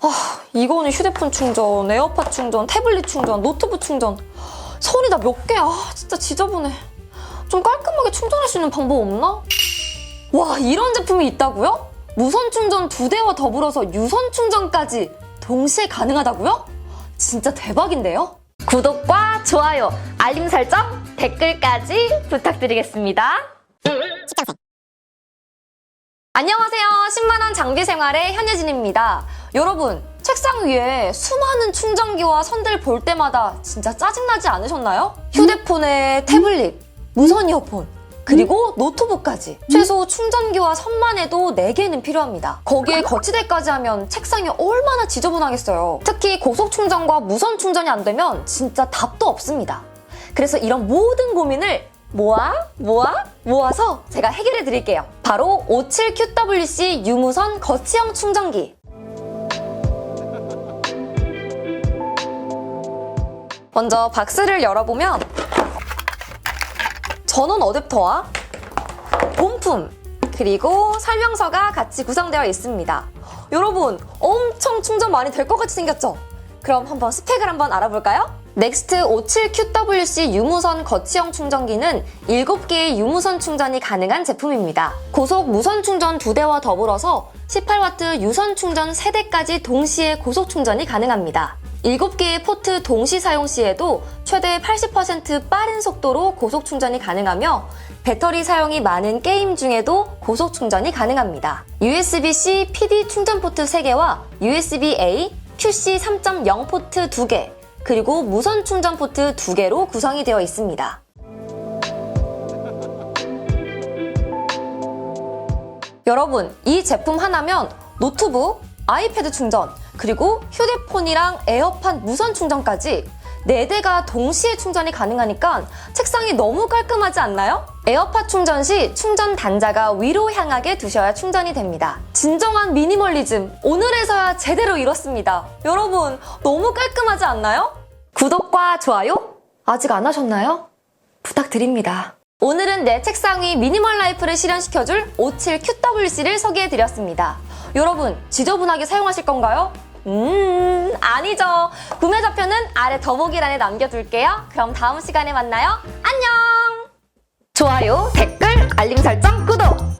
아, 이거는 휴대폰 충전, 에어팟 충전, 태블릿 충전, 노트북 충전. 선이 다 몇 개야. 아, 진짜 지저분해. 좀 깔끔하게 충전할 수 있는 방법 없나? 와, 이런 제품이 있다고요? 무선 충전 두 대와 더불어서 유선 충전까지 동시에 가능하다고요? 진짜 대박인데요? 구독과 좋아요, 알림 설정, 댓글까지 부탁드리겠습니다. 안녕하세요. 10만원 장비 생활의 현예진입니다. 여러분, 책상 위에 수많은 충전기와 선들 볼 때마다 진짜 짜증나지 않으셨나요? 휴대폰에 태블릿, 무선 이어폰, 그리고 노트북까지. 최소 충전기와 선만 해도 4개는 필요합니다. 거기에 거치대까지 하면 책상이 얼마나 지저분하겠어요. 특히 고속 충전과 무선 충전이 안 되면 진짜 답도 없습니다. 그래서 이런 모든 고민을 모아 모아 모아서 제가 해결해 드릴게요. 바로 57QWC 유무선 거치형 충전기. 먼저 박스를 열어보면 전원 어댑터와 본품 그리고 설명서가 같이 구성되어 있습니다. 여러분 엄청 충전 많이 될 것 같이 생겼죠? 그럼 한번 스펙을 한번 알아볼까요? 넥스트 57QWC 유무선 거치형 충전기는 7개의 유무선 충전이 가능한 제품입니다. 고속 무선 충전 2대와 더불어서 18W 유선 충전 3대까지 동시에 고속 충전이 가능합니다. 7개의 포트 동시 사용 시에도 최대 80% 빠른 속도로 고속 충전이 가능하며 배터리 사용이 많은 게임 중에도 고속 충전이 가능합니다. USB-C PD 충전 포트 3개와 USB-A QC 3.0 포트 2개, 그리고 무선 충전 포트 2개로 구성이 되어 있습니다. 여러분, 이 제품 하나면 노트북, 아이패드 충전, 그리고 휴대폰이랑 에어팟 무선 충전까지 4대가 동시에 충전이 가능하니까 책상이 너무 깔끔하지 않나요? 에어팟 충전 시 충전 단자가 위로 향하게 두셔야 충전이 됩니다. 진정한 미니멀리즘, 오늘에서야 제대로 이뤘습니다. 여러분, 너무 깔끔하지 않나요? 구독과 좋아요? 아직 안 하셨나요? 부탁드립니다. 오늘은 내 책상 위 미니멀 라이프를 실현시켜줄 57QWC를 소개해드렸습니다. 여러분, 지저분하게 사용하실 건가요? 음, 아니죠. 구매 좌표는 아래 더보기란에 남겨둘게요. 그럼 다음 시간에 만나요. 안녕! 좋아요, 댓글, 알림 설정, 구독!